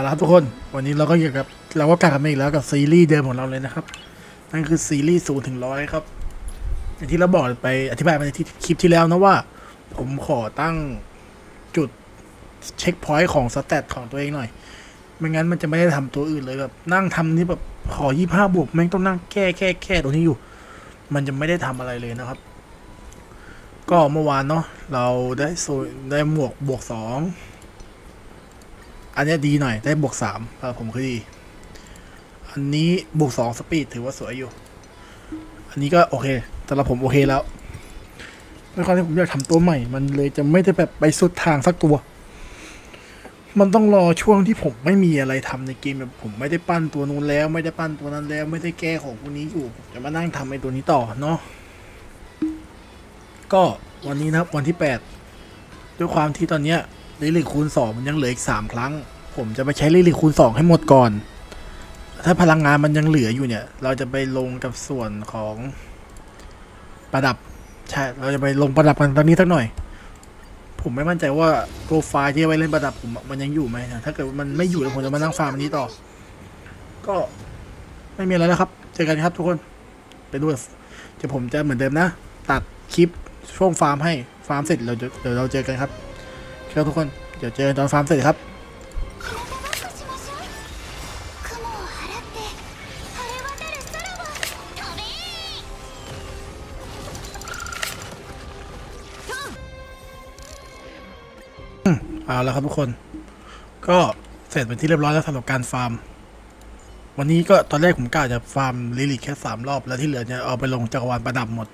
เอาละครับทุกคนวันนี้เราก็อยู่กับเราก็กลับมาอีกแล้วกับซีรีส์เดิมของเราเลยนะครับ นั่นคือซีรีส์ศูนย์ถึงร้อยครับอย่างที่เราบอกไปอธิบายไปในที่คลิปที่แล้วนะว่า ผมขอตั้งจุดเช็คพอยต์ของสเตตของตัวเองหน่อย ไม่งั้นมันจะไม่ได้ทำตัวอื่นเลยแบบนั่งทำนี่แบบขอยี่ห้าบวกแม่งต้องนั่งแก้แก้แก้ตรงนี้อยู่ มันจะไม่ได้ทำอะไรเลยนะครับ ก็เมื่อวานเนาะเราได้โซได้หมวกบวกสอง อันนี้ดีหน่อยได้บวกสามสำหรับผมคือดี อันนี้บวกสองสปีดถือว่าสวยอยู่ อันนี้ก็โอเคสำหรับผมโอเคแล้วด้วยความที่ผมอยากทำตัวใหม่ มันเลยจะไม่ได้แบบไปสุดทางสักตัว มันต้องรอช่วงที่ผมไม่มีอะไรทำในเกมแบบผมไม่ได้ปั้นตัวนู้นแล้ว ไม่ได้ปั้นตัวนั้นแล้ว ไม่ได้แก้ของพวกนี้อยู่จะมานั่งทำไอ้ตัวนี้ต่อเนาะก็วันนี้นะครับวันที่แปดด้วยความที่ตอนเนี้ย ลิลิคูณสองมันยังเหลืออีกสามครั้ง ผมจะไปใช้ลิลิคูณสองให้หมดก่อน ถ้าพลังงานมันยังเหลืออยู่เนี่ย เราจะไปลงกับส่วนของประดับ ใช่ เราจะไปลงประดับกันตอนนี้สักหน่อย ผมไม่มั่นใจว่าโปรไฟล์ที่ไว้เล่นประดับผมมันยังอยู่ไหมนะถ้าเกิดมันไม่อยู่แล้วผมจะมานั่งฟาร์มอันนี้ต่อ ก็ไม่มีอะไรแล้วครับ เจอกันครับทุกคน ไปดูเดี๋ยวผมจะเหมือนเดิมนะ ตัดคลิปช่วงฟาร์มให้ ฟาร์มเสร็จเราจะเดี๋ยวเราเจอกันครับ เชียทุกคน เดี๋ยวเจอตอนฟาร์มเสร็จครับเอาแล้วครับทุกคน ก็เสร็จเป็นที่เรียบร้อยแล้วสำหรับการฟาร์ม วันนี้ก็ตอนแรกผมกล้าจะฟาร์มลิลิแค่สามรอบ แล้วที่เหลือจะเอาไปลงจักรวาลประดับหมด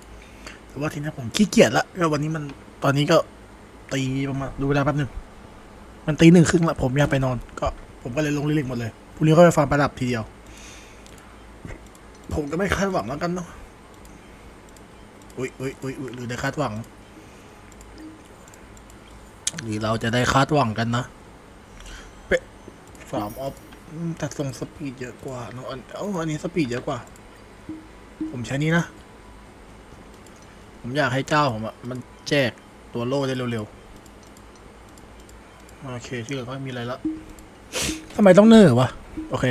แต่ว่าทีนี้ผมขี้เกียจละก็วันนี้มันตอนนี้ก็ ตีประมาณดูเวลาแป๊บหนึ่งมันตีหนึ่งครึ่งละผมอยากไปนอน ก็ ผมก็เลยลงลิลิกหมดเลยพรุ่งนี้ก็ไปฟาร์มประดับทีเดียว ผมก็ไม่คาดหวังแล้วกันเนาะอุ้ยอุ้ยอุ้ยอุ๊ยหรือได้คาดหวังหรือเราจะได้คาดหวังกันนะเป๊ะฟาร์มออฟอืมแต่ทรงสปีดเยอะกว่าเนอะอันเอ้าอันนี้สปีดเยอะกว่า ผมใช้นี้นะ ผมอยากให้เจ้าผมอะมันแจกตัวโล่ได้เร็วๆ โอเคที่เหลือก็ไม่มีอะไรละทำไมต้องเนิ่อวะ โอเค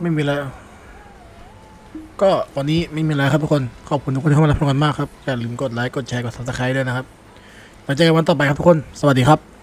ไม่มีอะไร ก็วันนี้ไม่มีอะไรครับทุกคน ขอบคุณทุกคนที่เข้ามารับชมกันมากครับ อย่าลืมกดไลค์ กดแชร์ กดซับสไครต์ด้วยนะครับมาเจอกันวันต่อไปครับทุกคน สวัสดีครับ